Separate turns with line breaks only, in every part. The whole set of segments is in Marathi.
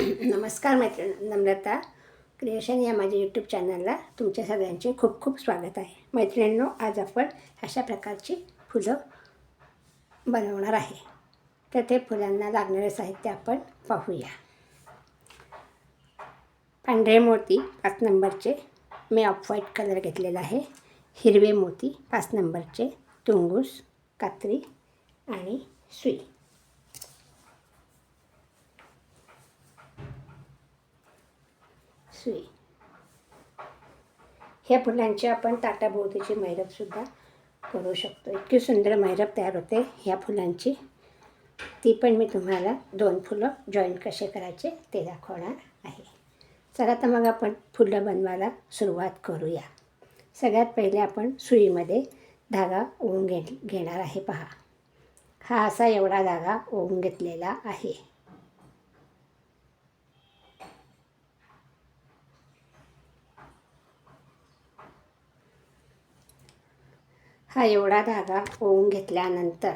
नमस्कार मैत्रीण नम्रता. क्रिएशन या माझ्या यूट्यूब चॅनलला तुमच्या सगळ्यांचे खूप खूप स्वागत आहे. मैत्रिणींनो आज आपण अशा प्रकारची फुलं बनवणार आहे. तर ते फुलांना लागणारे साहित्य आपण पाहूया. पांढरे मोती पाच नंबरचे. मी ऑफ व्हाईट कलर घेतलेला आहे. हिरवे मोती पाच नंबरचे. तुंगूस कात्री आणि सुई. सुई. ह्या फुलांची आपण ताटाभोवतीची मैरपसुद्धा करू शकतो. इतकी सुंदर मैरप तयार होते ह्या फुलांची. ती पण मी तुम्हाला दोन फुलं जॉईन कसे करायचे ते दाखवणार आहे. चला तर मग आपण फुलं बनवायला सुरुवात करूया. सगळ्यात पहिले आपण सुईमध्ये धागा ओवून घे घेणार आहे पहा. हा असा एवढा धागा ओवून घेतलेला आहे. हा एवढा धागा ओवून घेतल्यानंतर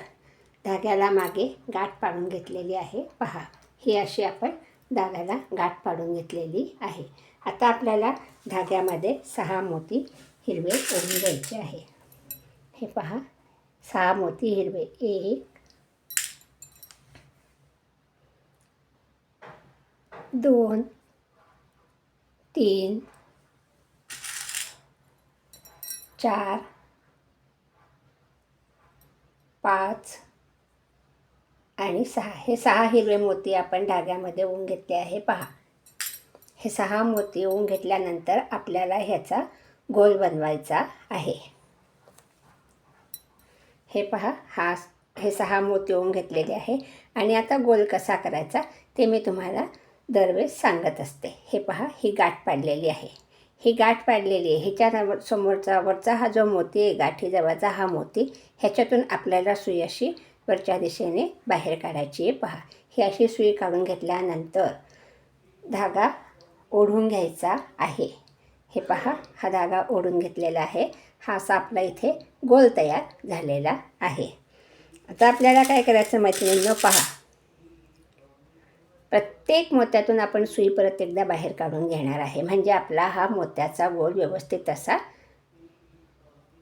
धाग्याला मागे गाठ पाडून घेतलेली आहे. पहा ही अशी आपण धाग्याला गाठ पाडून घेतलेली आहे. आता आपल्याला धाग्यामध्ये सहा मोती हिरवे ओढून द्यायचे आहे. हे पहा सहा मोती हिरवे. एक दोन तीन चार पाच आणि सहा. हे सहा हिरवे मोती आपण धाग्यामध्ये ओवून घेतले आहे. पहा. हे सहा मोती ओवून घेतल्यानंतर आपल्याला ह्याचा गोल बनवायचा आहे. हे पहा. हा हे सहा मोती ओवून घेतलेले आहे. आणि आता गोल कसा करायचा ते मी तुम्हाला दरवेळेस सांगत असते. हे पहा. ही गाठ पाडलेली आहे. ही गाठ पाडलेली आहे. ह्याच्या समोरचा वरचा हा जो मोती आहे गाठीजवळचा हा मोती ह्याच्यातून आपल्याला सुई अशी वरच्या दिशेने बाहेर काढायची आहे. पहा ही अशी सुई काढून घेतल्यानंतर धागा ओढून घ्यायचा आहे. हे पहा हा धागा ओढून घेतलेला आहे. हा असा आपला इथे गोल तयार झालेला आहे. आता आपल्याला काय करायचं मैत्रिणींनो? पहा प्रत्येक मोत्यातून आपण सुई परत एकदा बाहेर काढून घेणार आहे. म्हणजे आपला हा मोत्याचा गोल व्यवस्थित असा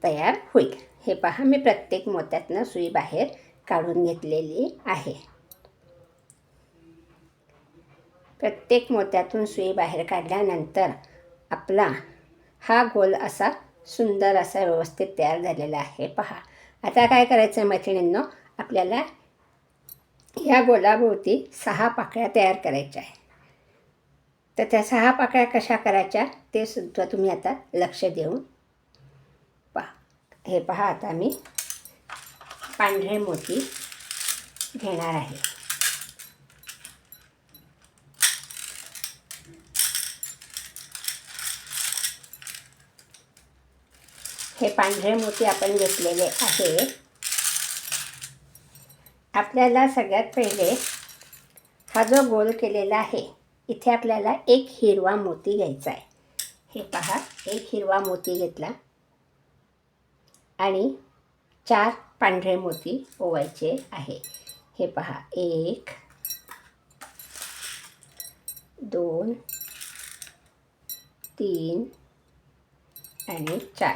तयार होईल. हे पहा मी प्रत्येक मोत्यातनं सुई बाहेर काढून घेतलेली आहे. प्रत्येक मोत्यातून सुई बाहेर काढल्यानंतर आपला हा गोल असा सुंदर असा व्यवस्थित तयार झालेला आहे. पहा आता काय करायचं आहे मैत्रिणींनो? आपल्याला या गोलाभोवती सहा पाकळ्या तयार करायच्या आहे तर त्या सहा पाकळ्या कशा करायच्या ते सुद्धा तुम्ही आता लक्ष देऊन पहा. हे पहा आता मी पांढरे मोती घेणार आहे. हे पांढरे मोती आपण घेतलेले आहे आपल्याला सगळ्यात पहिले हा जो गोल केलेला आहे इथे आपल्याला एक हिरवा मोती घ्यायचा आहे. हे पहा एक हिरवा मोती घेतला. आणि चार पांढरे मोती ओवायचे आहे. हे पहा एक दोन तीन आणि चार.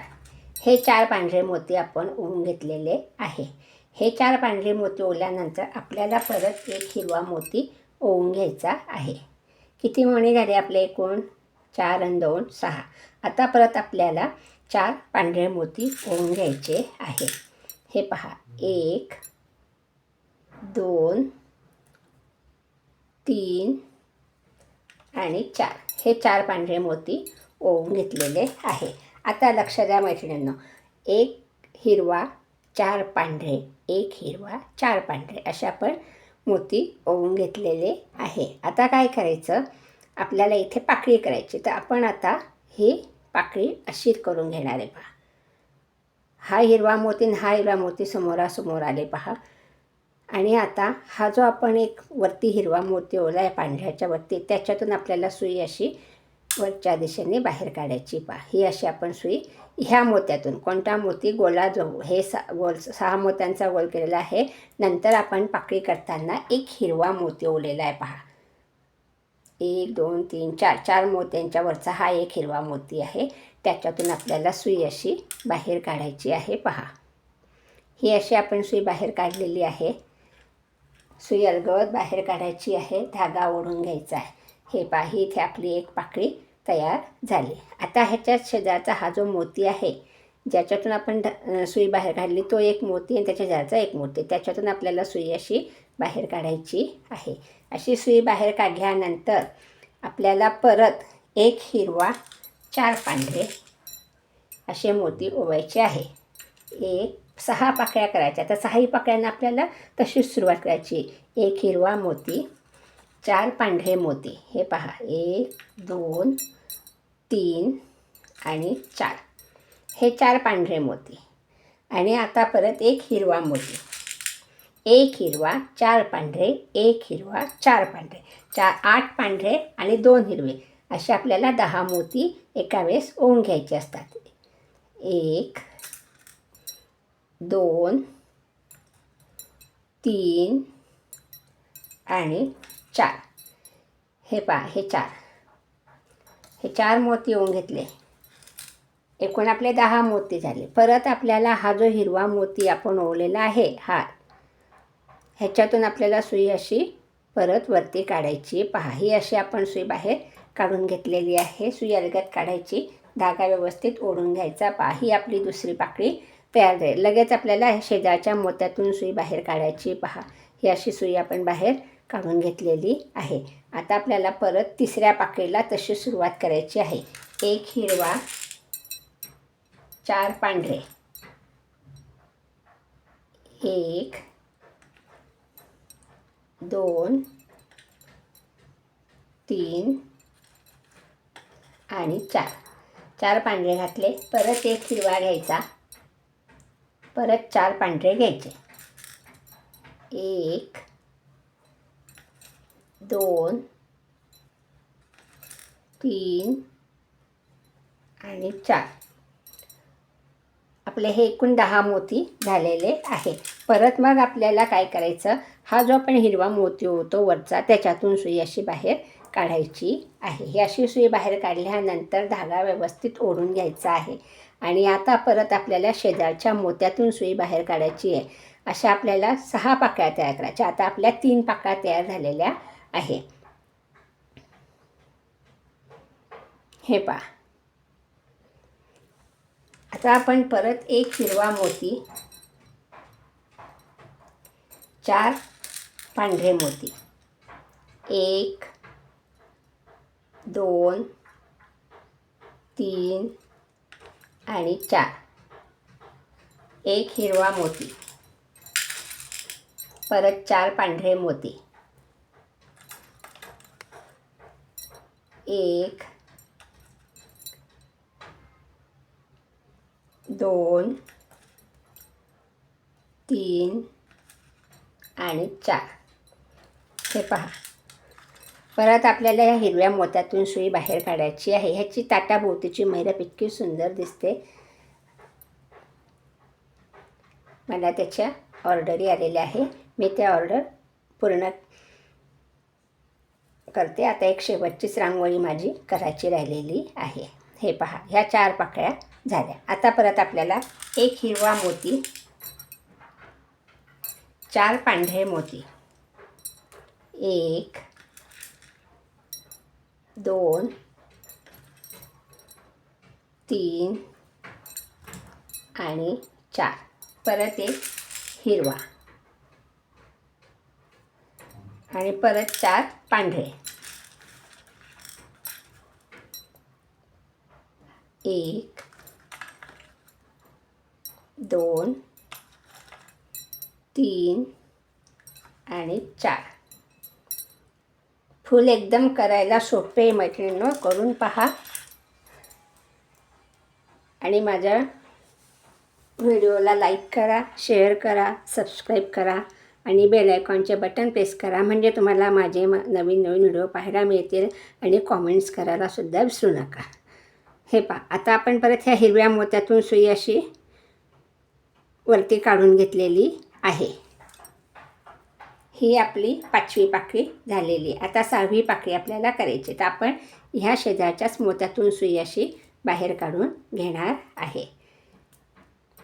हे चार पांढरे मोती आपण ओवून घेतलेले आहे. हे चार पांढरे मोती ओल्यानंतर आपल्याला परत एक हिरवा मोती ओवून घ्यायचा आहे. किती मणी झाले आपले एकूण? चार आणि दोन सहा. आता परत आपल्याला चार पांढरे मोती ओवून घ्यायचे आहे. हे पहा. एक दोन तीन आणि चार. हे चार पांढरे मोती ओवून घेतलेले आहे. आता लक्ष द्या मैत्रिणींनो. एक हिरवा चार पांढरे एक हिरवा चार पांढरे अशा आपण मोती ओवून घेतलेले आहे. आता काय करायचं? आपल्याला इथे पाकळी करायची. तर आपण आता ही पाकळी अशी करून घेणार आहे पहा. हा हिरवा मोती हा हिरवा मोती समोरासमोर आले पहा. आणि आता हा जो आपण एक वरती हिरवा मोती ओला आहे पांढऱ्याच्या वरती त्याच्यातून आपल्याला सुई अशी वरच्या दिशेने बाहेर काढायची पहा. ही अशी आपण सुई ह्या मोत्यातून कोणता मोती गोला जो हे सा गोल सहा मोत्यांचा गोल केलेला आहे नंतर आपण पाकळी करताना एक हिरवा मोती ओलेला आहे पहा. एक दोन तीन चार चार मोत्यांच्या वरचा हा एक हिरवा मोती आहे. त्याच्यातून आपल्याला सुई अशी बाहेर काढायची आहे पहा. ही अशी आपण सुई बाहेर काढलेली आहे. सुई अलगवत बाहेर काढायची आहे धागा ओढून घ्यायचा आहे. हे पहा ही इथे आपली एक पाकळी तयार झाली. आता ह्याच्या शेजारचा हा जो मोती आहे ज्याच्यातून आपण ढ सुई बाहेर काढली तो एक मोती आणि त्याच्या शेजारचा एक मोती. त्याच्यातून आपल्याला सुई अशी बाहेर काढायची आहे. अशी सुई बाहेर काढल्यानंतर आपल्याला परत एक हिरवा चार पांढरे असे मोती ओवायचे आहे. एक सहा पाकळ्या करायच्या. तर सहाही पाकळ्यांना आपल्याला तशीच सुरुवात करायची. एक हिरवा मोती चार पांढरे मोती. हे पहा. एक दोन तीन आणि चार. हे चार पांढरे मोती. आणि आता परत एक हिरवा मोती. एक हिरवा चार पांढरे एक हिरवा चार पांढरे. चार आठ पांढरे आणि दोन हिरवे. असे आपल्याला दहा मोती एका वेळेस ओवून घ्यायचे असतात. एक दोन तीन आणि चार. हे पहा हे चार. हे चार मोती येऊन घेतले. एकूण आपले दहा मोती झाले. परत आपल्याला हा जो हिरवा मोती आपण ओवलेला आहे हा ह्याच्यातून आपल्याला सुई अशी परत वरती काढायची. पहा ही अशी आपण सुई बाहेर काढून घेतलेली आहे. सुई अलगत काढायची. धागा व्यवस्थित ओढून घ्यायचा. पहा ही आपली दुसरी पाकळी तयार झाली. लगेच आपल्याला शेजारच्या मोत्यातून सुई बाहेर काढायची. पहा ही अशी सुई आपण बाहेर काढून घेतलेली आहे. आता आपल्याला परत तिसऱ्या पाकळीला तशी सुरुवात करायची आहे. एक हिरवा चार पांढरे. एक दोन तीन आणि चार. चार पांढरे घातले परत एक हिरवा घ्यायचा. परत चार पांढरे घ्यायचे. एक दोन तीन आणि चार. आपले हे एकूण दहा मोती झालेले आहे परत मग आपल्याला काय करायचं? हा जो आपण हिरवा मोती होतो वरचा त्याच्यातून सुई अशी बाहेर काढायची आहे. ही अशी सुई बाहेर काढल्यानंतर धागा व्यवस्थित ओढून घ्यायचा आहे. आणि आता परत आपल्याला शेजारच्या मोत्यातून सुई बाहेर काढायची आहे. अशा आपल्याला सहा पाकळ्या तयार करायच्या. आता आपल्या तीन पाकळ्या तयार झालेल्या आहे. हे पहा. आता आपण परत एक हिरवा मोती चार पांढरे मोती. एक दोन तीन आणि चार. एक हिरवा मोती. परत चार पांढरे मोती. एक दोन तीन आणि चार. हे पहा. परत आपल्याला या हिरव्या मोत्यातून सुई बाहेर काढायची आहे. ह्याची ताटाभोवतीची मैरप इतकी सुंदर दिसते. मला त्याच्या ऑर्डरी आलेल्या आहे. मी त्या ऑर्डर पूर्ण करते. आता एक शेवटचीच रांगोळी माझी करायची राहिलेली आहे. हे पहा ह्या चार पाकळ्या झाल्या. आता परत आपल्याला एक हिरवा मोती चार पांढरे मोती. एक दोन तीन आणि चार. परत एक हिरवा. आणि परत चार पांढरे. एक दोन तीन आणि चार. फूल एकदम करायला सोपे आहे मैत्रिणींनो करून पहा. आणि माझ्या व्हिडिओला लाईक करा शेअर करा सबस्क्राईब करा आणि बेल आयकॉनचे बटन प्रेस करा म्हणजे तुम्हाला माझे म नवीन नवीन व्हिडिओ पाहायला मिळतील आणि कॉमेंट्स करायला सुद्धा विसरू नका. हे पहा आता आपण परत ह्या हिरव्या मोत्यातून सुई अशी वरती काढून घेतलेली आहे. ही आपली पाचवी पाकळी झालेली आहे. आता सहावी पाकळी आपल्याला करायची तर आपण ह्या शेजारच्याच मोत्यातून सुई अशी बाहेर काढून घेणार आहे.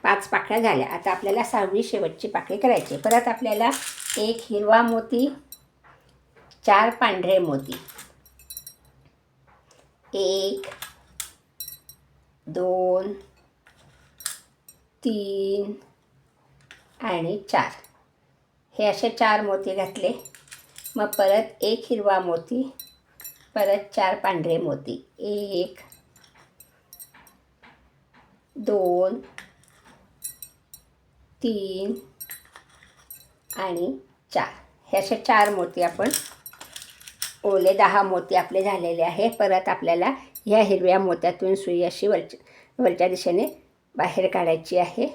पाच पाकळ्या झाल्या. आता आपल्याला सहावी शेवटची पाकळी करायची परत आपल्याला एक हिरवा मोती चार पांढरे मोती. एक दोन तीन आणि चार. हे असे चार मोती घातले. मग परत एक हिरवा मोती परत चार पांढरे मोती. एक दोन तीन आणि चार. हे असे चार मोती आपण ओले दहा मोती आपले झालेले आहे. परत आपल्याला ह्या हिरव्या मोत्यातून सुई अशी वरच्या वरच्या दिशेने बाहेर काढायची आहे.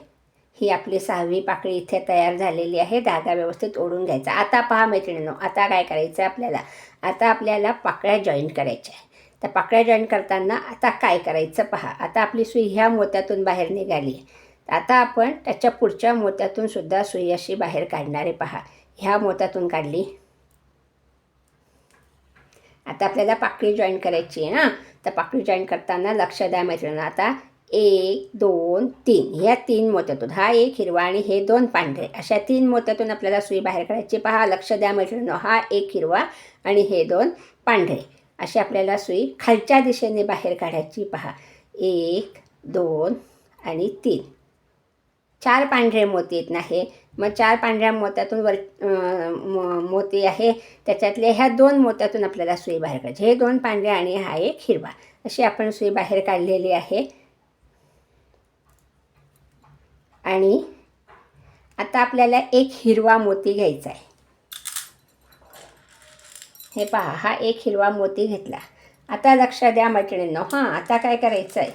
ही आपली सहावी पाकळी इथे तयार झालेली आहे. धागा व्यवस्थित ओढून घ्यायचा. आता पहा मैत्रिणीनो आता काय करायचं आहे आपल्याला? आता आपल्याला पाकळ्या जॉईन करायच्या आहे तर पाकळ्या जॉईन करताना आता काय करायचं पहा? आता आपली सुई ह्या मोत्यातून बाहेर निघाली आहे. आता आपण त्याच्या पुढच्या मोत्यातून सुद्धा सुई अशी बाहेर काढणारे पहा. ह्या मोत्यातून काढली. आता आपल्याला पाकळी जॉईन करायची आहे हां तर पाकळी जॉईन करताना लक्ष द्या मैत्रिणी आता एक दोन तीन. ह्या तीन मोत्यातून हा एक हिरवा आणि हे दोन पांढरे. अशा तीन मोत्यातून आपल्याला सुई बाहेर काढायची. पहा लक्ष द्या मैत्रिणी हा एक हिरवा आणि हे दोन पांढरे. अशी आपल्याला सुई खालच्या दिशेने बाहेर काढायची. पहा एक दोन आणि तीन. चार पांढरे मोती येत नाही मग चार पांढऱ्या मोत्यातून वर मो मोती आहे. त्याच्यातले ह्या दोन मोत्यातून आपल्याला सुई बाहेर काढायची. हे दोन पांढरे आणि हा एक हिरवा. अशी आपण सुई बाहेर काढलेली आहे. आणि आता आपल्याला एक हिरवा मोती घ्यायचा आहे. हे पहा हा एक हिरवा मोती घेतला. आता लक्ष द्या मैत्रिणींनो. हां आता काय करायचं आहे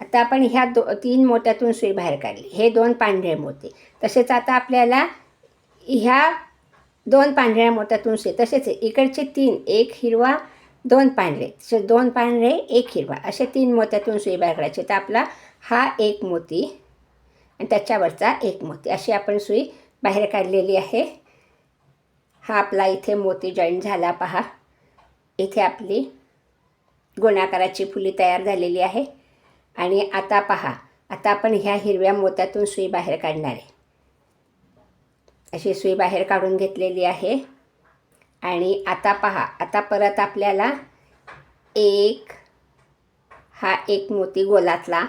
आता आपण ह्या दो तीन मोत्यातून सुई बाहेर काढली. हे दोन पांढरे मोती. तसेच आता आपल्याला ह्या दोन पांढऱ्या मोत्यातून सुई. तसेच इकडचे तीन एक हिरवा दोन पांढरे. तसे दोन पांढरे एक हिरवा. असे तीन मोत्यातून सुई बाहेर काढायचे. तर आपला हा एक मोती आणि त्याच्यावरचा एक मोती. अशी आपण सुई बाहेर काढलेली आहे. हा आपला इथे मोती जॉईन झाला. पहा. इथे आपली गुणाकाराची फुली तयार झालेली आहे. आणि आता पहा आता आपण ह्या हिरव्या मोत्यातून सुई बाहेर काढणार आहे. अशी सुई बाहेर काढून घेतलेली आहे. आणि आता पहा आता परत आपल्याला एक हा एक मोती गोलातला.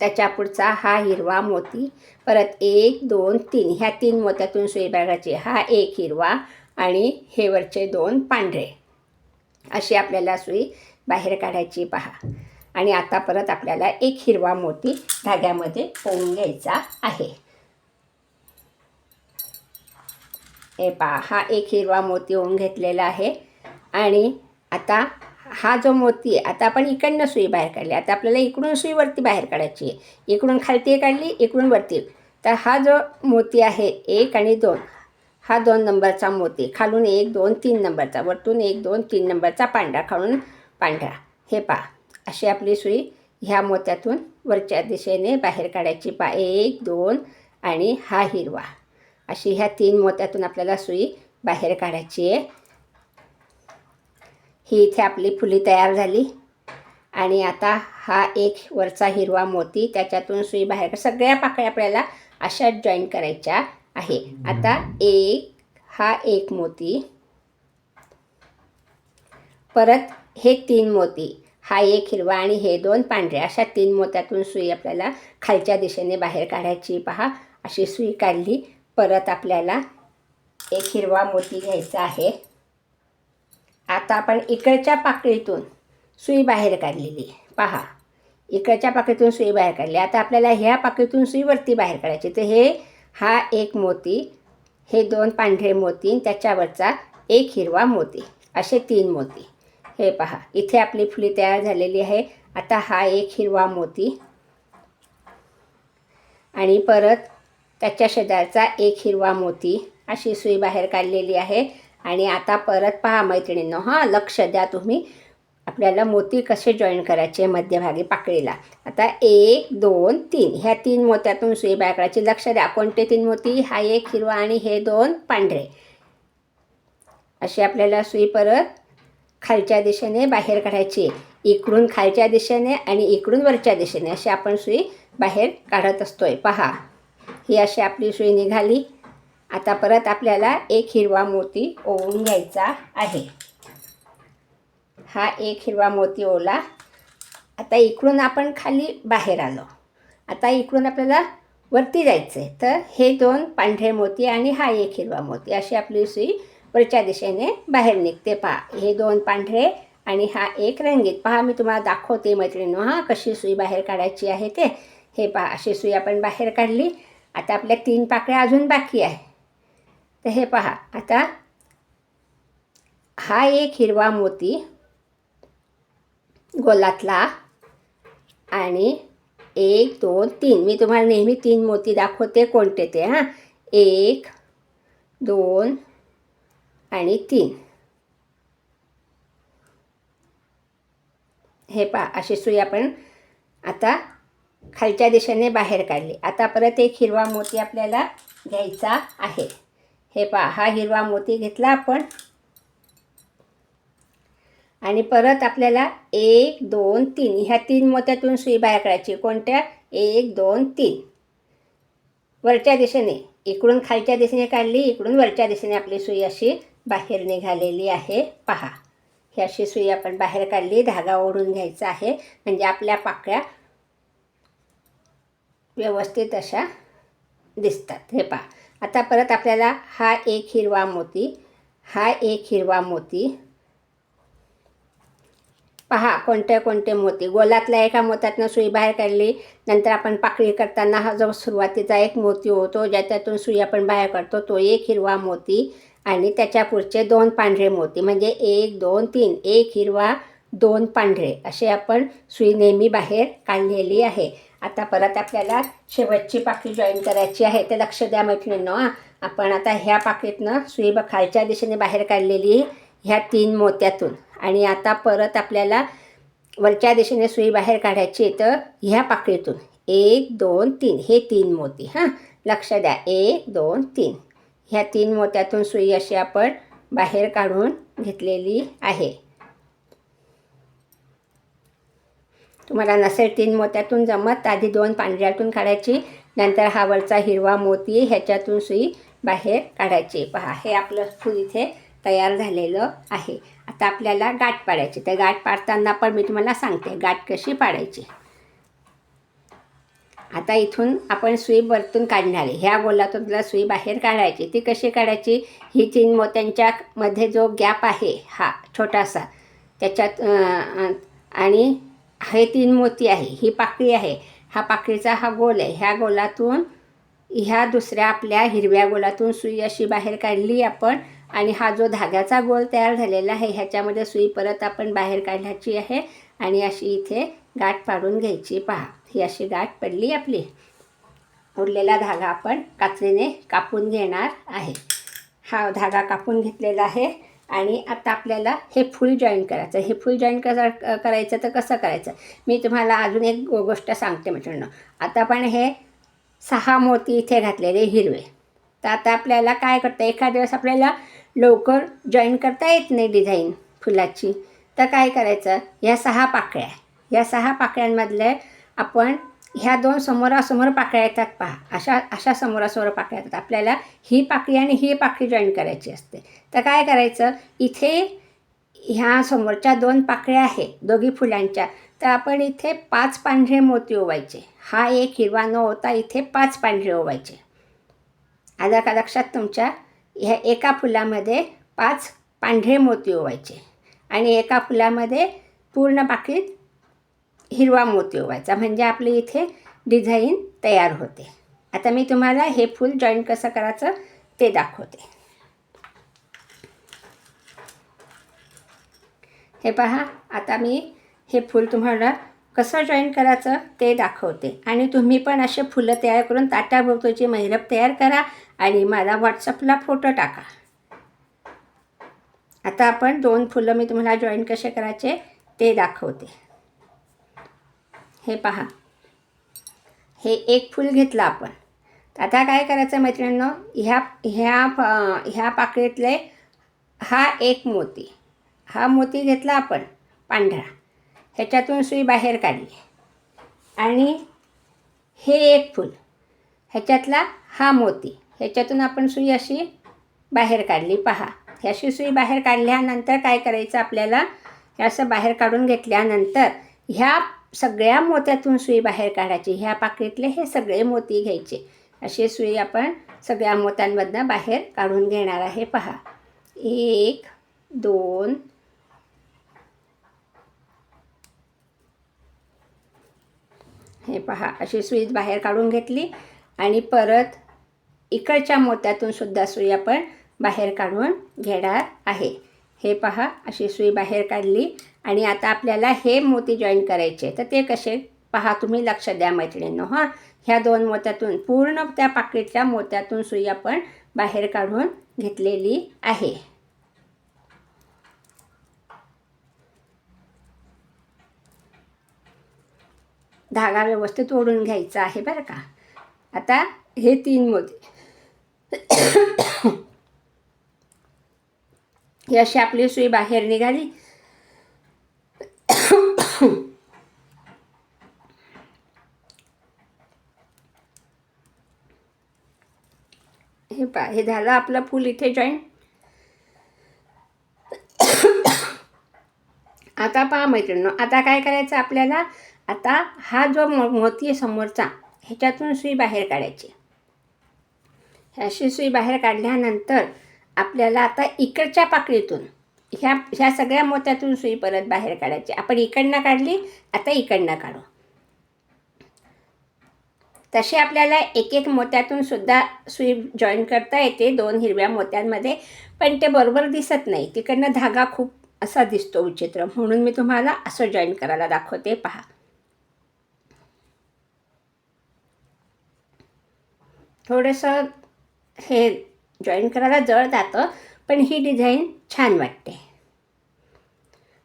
त्याच्या पुढचा हा हिरवा मोती परत एक दोन तीन. ह्या तीन मोत्यातून सुई बाहेरची हा एक हिरवा आणि हे वरचे दोन पांढरे. अशी आपल्याला सुई बाहेर काढायची पहा. आणि आता परत आपल्याला एक हिरवा मोती धाग्यामध्ये होऊन घ्यायचा आहे. हे पहा हा एक हिरवा मोती होऊन घेतलेला आहे. आणि आता हा जो मोती आहे आता आपण इकडनं सुई बाहेर काढली. आता आपल्याला इकडून सुई वरती बाहेर काढायची आहे. इकडून खालती काढली इकडून वरती. तर हा जो मोती आहे एक आणि दोन हा दोन नंबरचा मोती. खालून एक दोन तीन नंबरचा. वरतून एक दोन तीन नंबरचा पांढरा. खालून पांढरा. हे पहा. अशी आपली सुई ह्या मोत्यातून वरच्या दिशेने बाहेर काढायची. पा एक दोन आणि हा हिरवा. अशी ह्या तीन मोत्यातून आपल्याला सुई बाहेर काढायची आहे. ही इथे आपली फुली तयार झाली. आणि आता हा एक वरचा हिरवा मोती त्याच्यातून सुई बाहेर सगळ्या पाकळ्या आपल्याला अशा जॉईन करायच्या आहे. आता एक हा एक मोती. परत हे तीन मोती. हा एक हिरवा आणि हे दोन पांढरे. अशा तीन मोत्यातून सुई आपल्याला खालच्या दिशेने बाहेर काढायची. पहा अशी सुई काढली. परत आपल्याला एक हिरवा मोती घ्यायचा आहे. आता आपण इकडच्या पाकळीतून सुई बाहेर काढलेली. पहा इकडच्या पाकळीतून सुई बाहेर काढली. आता आपल्याला ह्या पाकळीतून सुई वरती बाहेर काढायची. तर हे हा एक मोती हे दोन पांढरे मोती त्याच्यावरचा एक हिरवा मोती. असे तीन मोती. हे पहा इथे आपली फुली तयार झालेली आहे. आता हा एक हिरवा मोती. आणि परत त्याच्या शेजारचा एक हिरवा मोती. अशी सुई बाहेर काढलेली आहे. आणि आता परत पहा मैत्रिणींनो हां लक्ष द्या तुम्ही. आपल्याला मोती कसे जॉईन करायचे मध्यभागी पाकळीला. आता एक दोन तीन. ह्या तीन मोत्यातून सुई बाहेर काढायची. लक्ष द्या कोणते तीन मोती? हा एक हिरवा आणि हे दोन पांढरे. अशी आपल्याला सुई परत खालच्या दिशेने बाहेर काढायची. इकडून खालच्या दिशेने आणि इकडून वरच्या दिशेने अशी आपण सुई बाहेर काढत असतो आहे पहा. ही अशी आपली सुई निघाली. आता परत आपल्याला एक हिरवा मोती ओवून घ्यायचा आहे. हा एक हिरवा मोती ओला. आता इकडून आपण खाली बाहेर आलो. आता इकडून आपल्याला वरती जायचं आहे तर हे दोन पांढरे मोती आणि हा एक हिरवा मोती. अशी आपली सुई वरच्या दिशेने बाहेर निघते. पहा हे दोन पांढरे आणि हा एक रंगीत. पहा मी तुम्हाला दाखवते मैत्रिणी हां कशी सुई बाहेर काढायची आहे ते. हे पहा अशी सुई आपण बाहेर काढली. आता आपल्या तीन पाकळ्या अजून बाकी आहे. तर हे पहा आता हा एक हिरवा मोती गोलातला आणि एक दोन तीन. मी तुम्हाला नेहमी तीन मोती दाखवते कोणते ते हां. एक दोन आणि तीन. हे पहा अशी सुई आपण आता खालच्या दिशेने बाहेर काढली. आता परत एक हिरवा मोती आपल्याला घ्यायचा आहे. हे पहा हा हिरवा मोती घेतला आपण. आणि परत आपल्याला एक दोन तीन. ह्या तीन मोत्यातून सुई बाहेर काढायची. कोणत्या? एक दोन तीन. वरच्या दिशेने. इकडून खालच्या दिशेने काढली इकडून वरच्या दिशेने आपली सुई अशी बाहेर निघालेली आहे. पहा. ही अशी सुई आपण बाहेर काढली. धागा ओढून घ्यायचा आहे. म्हणजे आपल्या पाकळ्या व्यवस्थित अशा दिसतात. हे पहा. आता परत आपल्याला हा एक हिरवा मोती हा एक हिरवा मोती. पहा कोणते कोणते मोती. गोलातल्या एका मोत्यातनं सुई बाहेर काढली. नंतर आपण पाकळी करताना हा जो सुरुवातीचा एक मोती होतो ज्याच्यातून सुई आपण बाहेर काढतो तो एक हिरवा मोती. आणि त्याच्या पुढचे दोन पांढरे मोती म्हणजे एक दोन तीन एक हिरवा दोन पांढरे असे आपण सुई नेहमी बाहेर काढलेली आहे. आता परत आपल्याला शेवटची पाकळी जॉईन करायची आहे. ते लक्ष द्या मैत्रिणींनो आपण आता ह्या पाकळीतनं सुई ब खालच्या दिशेने बाहेर काढलेली ह्या तीन मोत्यातून. आणि आता परत आपल्याला वरच्या दिशेने सुई बाहेर काढायची तर ह्या पाकळीतून. एक दोन तीन हे तीन मोती हां. लक्ष द्या. एक दोन तीन. ह्या तीन मोत्यातून सुई अशी आपण बाहेर काढून घेतलेली आहे. तुम्हाला नसेल तीन मोत्यातून जमत आधी दोन पांढऱ्यातून काढायची नंतर हा वरचा हिरवा मोती ह्याच्यातून सुई बाहेर काढायची. पहा हे आपलं फूल इथे तयार झालेलं आहे. आता आपल्याला गाठ पाडायची. तर गाठ पाडताना पण मी तुम्हाला सांगते गाठ कशी पाडायची. आता इथून आपण सुई वरतून काढणार आहे. ह्या गोलातून तुला सुई बाहेर काढायची. ती कशी काढायची? ही तीन मोत्यांच्या मध्ये जो गॅप आहे हा छोटासा त्याच्यात आणि हे तीन मोती आहे. ही पाकळी आहे. हा पाकळीचा हा गोल आहे. ह्या गोलातून ह्या दुसऱ्या आपल्या हिरव्या गोलातून सुई अशी बाहेर काढली आपण आणि हा जो धाग्याचा गोल तयार झालेला आहे ह्याच्यामध्ये सुई परत आपण बाहेर काढायची आहे आणि अशी इथे गाठ पाडून घ्यायची. पहा. ही अशी गाठ पडली आपली. उरलेला धागा आपण कात्रीने कापून घेणार आहे. हा धागा कापून घेतलेला आहे आणि आता आपल्याला हे फुल जॉईन करायचं हे फुल जॉईन कसं करायचं तर कसं करायचं? मी तुम्हाला अजून एक गो गोष्ट सांगते मित्रांनो. आता पण हे सहा मोती इथे घातलेले हिरवे. तर आता आपल्याला काय करतं एखाद दिवस आपल्याला लवकर जॉईन करता येत नाही डिझाईन फुलाची. तर काय करायचं? ह्या सहा पाकळ्या. या सहा पाकळ्यांमधले आपण ह्या दोन समोरासमोर पाकळ्या येतात पहा. अशा अशा समोरासमोर पाकळ्या येतात. आपल्याला ही पाकळी आणि ही पाकळी जॉईन करायची असते. तर काय करायचं? इथे ह्या समोरच्या दोन पाकळ्या आहे दोघी फुलांच्या. तर आपण इथे पाच पांढरे मोती ओवायचे. हा एक हिरवा न होता इथे पाच पांढरे ओवायचे. आलं का लक्षात तुमच्या? ह्या एका फुलामध्ये पाच पांढरे मोती ओवायचे. आणि एका फुलामध्ये पूर्ण पाकळीत हिरवा मोती ओवायचा. म्हणजे आपली इथे डिझाईन तयार होते. आता मी तुम्हाला हे फूल जॉईन कसं करायचं ते दाखवते. हे पहा आता मी हे फूल तुम्हाला कसं जॉईन करायचं ते दाखवते. आणि तुम्ही पण असे फुलं तयार करून ताट्याभोवतीची मैरप तयार करा आणि मला व्हॉट्सअपला फोटो टाका. आता आपण दोन फुलं मी तुम्हाला जॉईन कसे करायचे ते दाखवते. हे पहा. हे एक फूल घेतलं आपण. आता काय करायचं मैत्रिणींनो? ह्या ह्या ह्या पाकळीतले हा एक मोती. हा मोती घेतला आपण पांढरा. ह्याच्यातून सुई बाहेर काढली. आणि हे एक फूल. ह्याच्यातला हा मोती. ह्याच्यातून आपण सुई अशी बाहेर काढली. पहा. ह्याशी सुई बाहेर काढल्यानंतर काय करायचं आपल्याला? हे असं बाहेर काढून घेतल्यानंतर ह्या सगळ्या मोत्यातून सुई बाहेर काढायची. ह्या पाकळीतले हे सगळे मोती घ्यायचे. अशी सुई आपण सगळ्या मोत्यांमधनं बाहेर काढून घेणार आहे. पहा. एक दोन हे पहा. अशी सुई बाहेर काढून घेतली. आणि परत इकडच्या मोत्यातून सुद्धा सुई आपण बाहेर काढून घेणार आहे. हे पहा. अशी सुई बाहेर काढली. आणि आता आपल्याला हे मोती जॉईन करायचे तर ते कसे? पहा तुम्ही लक्ष द्या मैत्रिणींनो हां. ह्या दोन मोत्यातून पूर्ण त्या पाकिटच्या मोत्यातून सुई आपण बाहेर काढून घेतलेली आहे. धागा व्यवस्थित ओढून घ्यायचा आहे बरं का. आता हे तीन मोती. ही अशी आपली सुई बाहेर निघाली. हे पा हे झालं आपलं फूल इथे जॉईन आता पहा मैत्रिणी आता काय करायचं आपल्याला? आता हा जो मोती आहे समोरचा ह्याच्यातून सुई बाहेर काढायची. अशी सुई बाहेर काढल्यानंतर आपल्याला आता इकडच्या पाकळीतून ह्या ह्या सगळ्या मोत्यातून सुई परत बाहेर काढायची. आपण इकडनं काढली आता इकडनं काढू. तसे आपल्याला एक एक मोत्यातून सुद्धा सुई जॉईन करता येते दोन हिरव्या मोत्यांमध्ये. पण ते बरोबर दिसत नाही. तिकडनं धागा खूप असा दिसतो विचित्र. म्हणून मी तुम्हाला असं जॉईन करायला दाखवते. पहा. थोडंसं हे जॉईन करायला जड जातं. पण ही डिझाईन छान वाटते.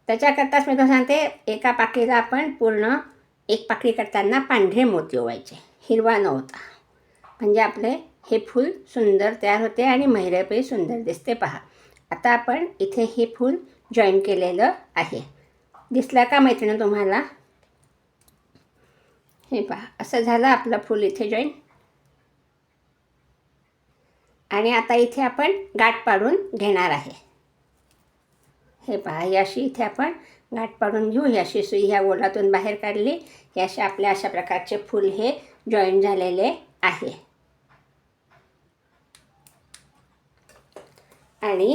त्याच्याकरताच मी तुम्हाला सांगते एका पाकळीला आपण पूर्ण एक पाकळी करताना पांढरे मोती ओवायचे हिरवा नव्हता. म्हणजे आपले हे फूल सुंदर तयार होते आणि महिरपही सुंदर दिसते पहा. आता आपण इथे हे फूल जॉईन केलेलं आहे. दिसलं का मैत्रिणी तुम्हाला? हे पहा असं झालं आपलं फूल इथे जॉईन. आणि आता इथे आपण गाठ पाडून घेणार आहे. हे पहा ही अशी इथे आपण गाठ पाडून घेऊ. ही अशी सुई ह्या गोलातून बाहेर काढली. हे असे आपल्या अशा प्रकारचे फूल हे जॉईन झालेले आहे. आणि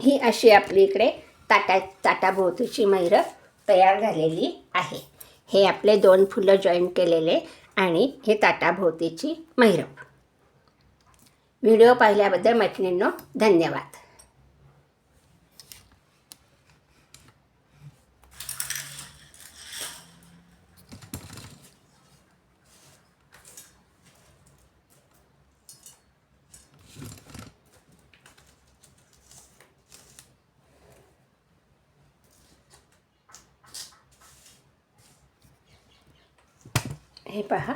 ही अशी आपली इकडे ताटा ताटाभोवतीची मैरं तयार झालेली आहे. हे आपले दोन फुलं जॉईन केलेले आणि हे ताटाभोवतीची मैरप व्हिडिओ पाहिल्याबद्दल मैत्रिणींनो धन्यवाद. हे पहा.